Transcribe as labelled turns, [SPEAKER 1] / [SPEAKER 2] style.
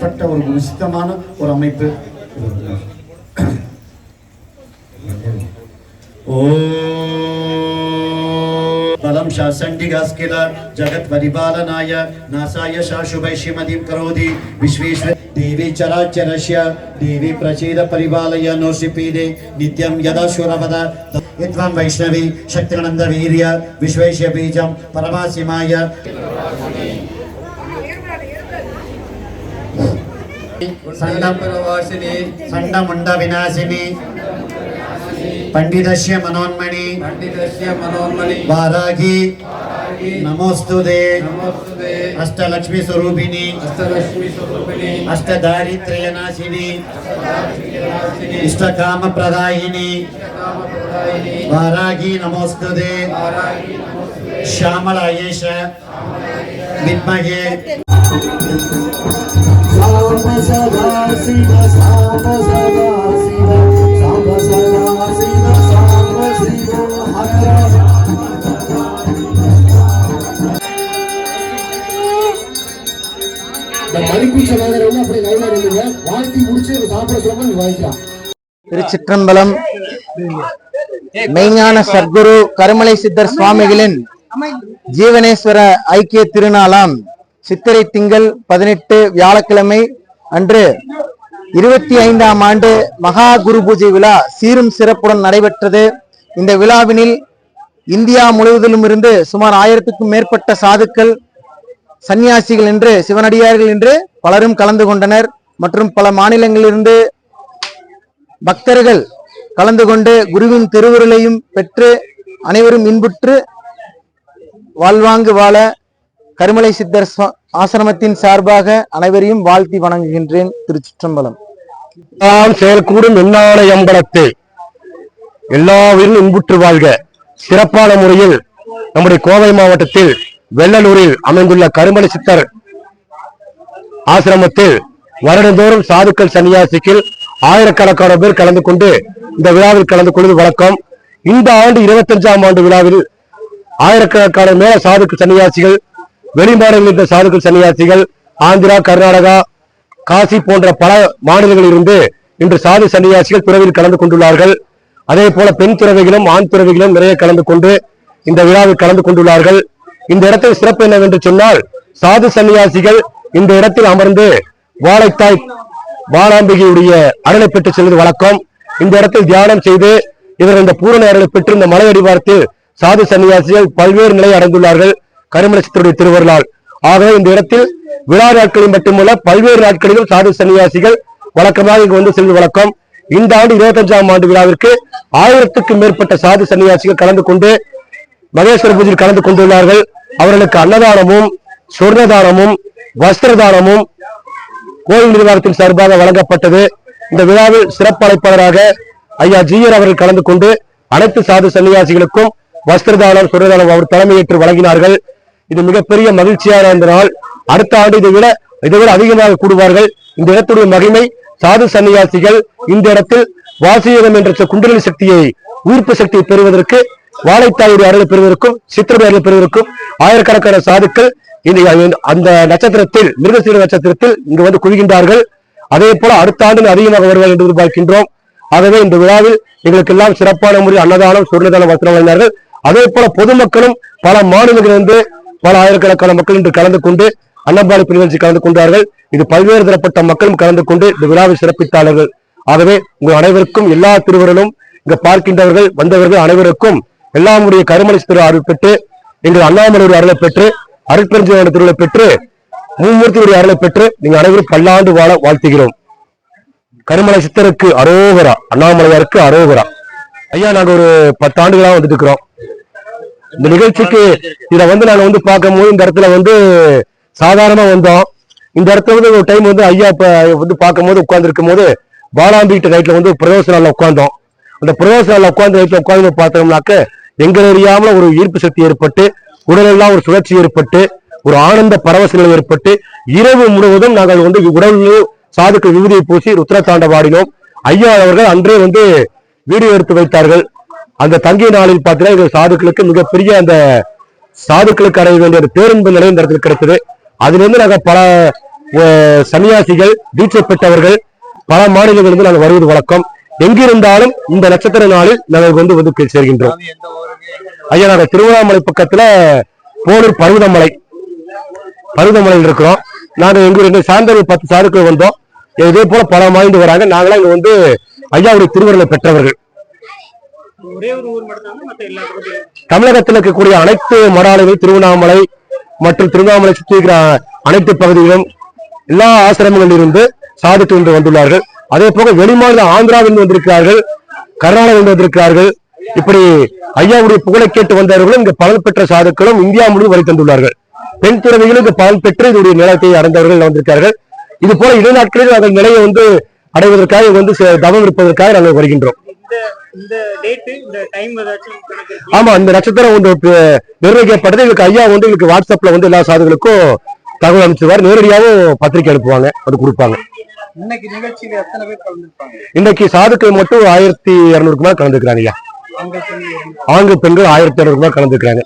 [SPEAKER 1] அப்பேற்பட்ட ஒரு உசிதமான ஒரு அமைப்பு ஓ बलं शासण्डिगास्किल जगत्परिपालनाय नासाय शाशुभै श्रीमतीं करोति विश्वेश्वर देवी चराचरस्य देवी प्रचीद परिपालय नोषिपीडे नित्यं यदा शुरपद यद्वां वैष्णवी शक्तिनन्द वीर्य विश्वेश्य बीजं परमासिमाय सण्डं
[SPEAKER 2] वासिनी
[SPEAKER 1] सण्डमुण्ड विनाशिनी पण्डितस्य मनोन्मणि
[SPEAKER 2] पंडितस्य मनोन्मणि
[SPEAKER 1] वारागी नमोस्तुते
[SPEAKER 2] नमोस्तुते
[SPEAKER 1] अष्टलक्ष्मी स्वरूपिणी
[SPEAKER 2] अष्टलक्ष्मी स्वरूपिणी
[SPEAKER 1] अष्टदारिद्र्यनाशिनी इष्टकाम प्रदायिनी
[SPEAKER 2] कामप्रदायिनी
[SPEAKER 1] वारागी नमोस्तुते
[SPEAKER 2] वाराही नमोस्तुते
[SPEAKER 1] श्यामलायेश विद्महे
[SPEAKER 3] திருச்சிற்றம்பலம் மெய்ஞான சத்குரு கருமலை சித்தர் சுவாமிகளின் ஜீவனேஸ்வர ஐக்கிய திருநாளாம் சித்திரை திங்கள் பதினெட்டு வியாழக்கிழமை அன்று இருபத்தி ஐந்தாம் ஆண்டு மகா குரு பூஜை விழா சீரும் சிறப்புடன் நடைபெற்றது. இந்த விழாவினில் இந்தியா முழுவதிலும் இருந்து சுமார் ஆயிரத்துக்கும் மேற்பட்ட சாதுக்கள் சன்னியாசிகள் என்று சிவனடியார்கள் என்று பலரும் கலந்து கொண்டனர். மற்றும் பல மாநிலங்களிலிருந்து பக்தர்கள் கலந்து கொண்டு குருவின் திருவுருளையும் பெற்று அனைவரும் இன்புற்று வாழ்வாங்கு வாழ கருமலை சித்தர் ஆசிரமத்தின் சார்பாக அனைவரையும் வாழ்த்தி வணங்குகின்றேன் திருச்சிற்றம்பலம்.
[SPEAKER 4] நான் செயல்கூடும் எண்ணான எம்பலத்தை எல்லா இன்புற்று வாழ்க. சிறப்பான முறையில் நம்முடைய கோவை மாவட்டத்தில் வெள்ளலூரில் அமைந்துள்ள கருமலை சித்தர் ஆசிரமத்தில் வருடந்தோறும் சாதுக்கள் சன்னியாசிக்கு ஆயிரக்கணக்கான பேர் கலந்து கொண்டு இந்த விழாவில் கலந்து கொள்வது வழக்கம். இந்த ஆண்டு இருபத்தஞ்சாம் ஆண்டு விழாவில் ஆயிரக்கணக்கான மேல சாதுக்கள் சன்னியாசிகள் வெளிமாநில இருந்த சாதுக்கள் சன்னியாசிகள் ஆந்திரா கர்நாடகா காசி போன்ற பல மாநிலங்களில் இருந்து இன்று சாது சன்னியாசிகள் துறவில் கலந்து கொண்டுள்ளார்கள். அதே போல பெண் துறவிகளும் ஆண் துறவிகளும் நிறைய கலந்து கொண்டு இந்த விழாவில் கலந்து கொண்டுள்ளார்கள். இந்த இடத்தில் சிறப்பு என்னவென்று சொன்னால் சாது சன்னியாசிகள் இந்த இடத்தில் அமர்ந்து வாழைத்தாய் வாளாம்பிகையுடைய அருளை பெற்று செல்வது வழக்கம். இந்த இடத்தில் தியானம் செய்து இவர் இந்த பூரண அருளை பெற்று இந்த மலையடிவாரத்தில் சாது சன்னியாசிகள் பல்வேறு நிலை அடைந்துள்ளார்கள். கருமலை திருவருளால். ஆகவே இந்த இடத்தில் விழா நாட்களில் மட்டுமல்ல பல்வேறு நாட்களிலும் சாது சன்னியாசிகள் வழக்கமாக இங்கு வந்து செல்வது வழக்கம். இந்த ஆண்டு இருபத்தஞ்சாம் ஆண்டு விழாவிற்கு ஆயிரத்துக்கும் மேற்பட்ட சாது சன்னியாசிகள் கலந்து கொண்டு மகேஸ்வர பூஜையில் கலந்து கொண்டுள்ளார்கள். அவர்களுக்கு அன்னதானமும் சொர்ணதானமும் வஸ்திரதானமும் கோயில் நிர்வாகத்தின் சார்பாக வழங்கப்பட்டது. இந்த விழாவில் சிறப்பு அழைப்பாளராக ஐயா ஜீயர் அவர்கள் கலந்து கொண்டு அனைத்து சாது சன்னியாசிகளுக்கும் வஸ்திரதானம் சொர்ணதானம் அவர் தலைமையேற்று வழங்கினார்கள். இது மிகப்பெரிய மகிழ்ச்சியான இந்த நாள் அடுத்த ஆண்டு இதை விட இதை விட அதிகமாக கூடுவார்கள். இந்த இடத்துடைய மகிமை சாது சன்னியாசிகள் இந்த இடத்தில் வாசியகம் என்ற குண்டலினி சக்தியை ஈர்ப்பு சக்தியை பெறுவதற்கு வாழைத்தாயுடைய அருளை பெறுவதற்கும் சித்திரபை அருளை பெறுவதற்கும் ஆயிரக்கணக்கான சாதுக்கள் இந்த அந்த நட்சத்திரத்தில் மிருகசீர நட்சத்திரத்தில் இங்கு வந்து குவிகின்றார்கள். அதே போல அடுத்த ஆண்டு அதிகமாக வருவார்கள் என்று எதிர்பார்க்கின்றோம். ஆகவே இந்த விழாவில் எங்களுக்கெல்லாம் சிறப்பான முறை அன்னதானம் சுருளதானம் வசனம் வழங்கினார்கள். அதே போல பொதுமக்களும் பல மாநிலங்களிலிருந்து பல ஆயிரக்கணக்கான மக்கள் இன்று கலந்து கொண்டு அன்னபாளிப்பு நிகழ்ச்சி கலந்து கொண்டார்கள். இது பல்வேறு தரப்பட்ட மக்களும் கலந்து கொண்டு இந்த விழாவை சிறப்பித்தார்கள். ஆகவே உங்கள் அனைவருக்கும் எல்லா திருவர்களும் இங்க பார்க்கின்றவர்கள் வந்தவர்கள் அனைவருக்கும் எல்லாமுடைய கருமலை திரு அருள் பெற்று எங்கள் அண்ணாமலையுடைய அருளை பெற்று அருட்பெருஞ்சோட திருவிழை பெற்று மூமூர்த்தியுடைய அருளை பெற்று நீங்க அனைவரும் பல்லாண்டு வாழ வாழ்த்துகிறோம். கருமலை சித்தருக்கு அரோகரா அண்ணாமலையாருக்கு அரோகரா. ஐயா நாங்க ஒரு பத்தாண்டுகளா வந்துட்டு இருக்கிறோம். இந்த நிகழ்ச்சிக்கு இதை வந்து நாங்க வந்து பார்க்கும்போது இந்த இடத்துல வந்து சாதாரணமா வந்தோம். இந்த இடத்துல வந்து ஒரு டைம் வந்து ஐயா இப்ப வந்து பார்க்கும்போது உட்கார்ந்துருக்கும் போது பாலாம்பிகிட்ட நைட்ல வந்து பிரதோஷ நாள்ல அந்த பிரதோஷ நாள்ல உட்கார்ந்து நைட்ல உட்கார்ந்து பார்த்தோம்னாக்க எங்க அறியாமல ஒரு ஈர்ப்பு சக்தி ஏற்பட்டு உடலெல்லாம் ஒரு சுழற்சி ஏற்பட்டு ஒரு ஆனந்த பரவச நிலை ஏற்பட்டு இரவு முழுவதும் நாங்கள் வந்து உடலில் சாதுக்கள் விபூதியை பூசி ருத்ர தாண்டவாடினோம் ஐயா அவர்கள் அன்றே வந்து வீடியோ எடுத்து வைத்தார்கள். அந்த தங்கிய நாளில் பார்த்தீங்கன்னா எங்கள் சாதுக்களுக்கு மிகப்பெரிய அந்த சாதுக்களுக்கு அடைய வேண்டிய அந்த பேருந்து நிலையம் இந்த இடத்துல கிடைத்தது. அதுல இருந்து பல சன்னியாசிகள் தீட்சை பெற்றவர்கள் பல மாநிலங்களிலிருந்து நாங்கள் வருவது வழக்கம். எங்கிருந்தாலும் இந்த நட்சத்திர நாளில் நாங்கள் வந்து வந்து சேர்கின்றோம். ஐயா நாங்கள் திருவண்ணாமலை பக்கத்துல போலூர் பருவதமலை பருவதமலையில் இருக்கிறோம். நாங்கள் எங்க ரெண்டு சாயந்தரம் பத்து சாருக்கள் வந்தோம். இதே போல பல மாய்ந்து வராங்க. நாங்களாம் இங்க வந்து ஐயாவுடைய திருவருளை பெற்றவர்கள். தமிழகத்தில் இருக்கக்கூடிய அனைத்து மடாலயங்கள் திருவண்ணாமலை மற்றும் திருவண்ணாமலை சுற்றி இருக்கிற அனைத்து பகுதிகளும் எல்லா ஆசிரமங்களில் இருந்து சாதுக்கள் இன்று வந்துள்ளார்கள். அதே போக வெளிமாநில ஆந்திராவில் வந்திருக்கிறார்கள் கர்நாடகாவில் வந்திருக்கிறார்கள். இப்படி ஐயாவுடைய புகழை கேட்டு வந்தவர்களும் இங்கு பலன் பெற்ற சாதுக்களும் இந்தியா முழுவதும் வரை தந்துள்ளார்கள். பெண் துறவிகளும் இங்கு பலன் பெற்று இதனுடைய நிலத்தை அடைந்தவர்கள் வந்திருக்கிறார்கள். இது போல இடைநாட்களில் நாங்கள் நிலையை வந்து அடைவதற்காக வந்து தவம் இருப்பதற்காக நாங்கள் வருகின்றோம். ஆமா இந்த நட்சத்திரம் வந்து நிர்ணயிக்கப்பட்டது எங்களுக்கு ஐயா வந்து எங்களுக்கு வாட்ஸ்அப்ல வந்து எல்லா சாதுகளுக்கும் தகவல் அனுப்பிச்சுவார் நேரடியாகவும் பத்திரிக்கை அனுப்புவாங்க. அது கொடுப்பாங்க.
[SPEAKER 5] இன்னைக்கு
[SPEAKER 4] சாதுக்கள் மட்டும் ஆயிரத்தி இருநூறுக்கு மேல கலந்துக்கிறாங்க ஐயா. ஆண்கள் பெண்கள் ஆயிரத்தி இருநூறுக்கு மேல கலந்துக்கிறாங்க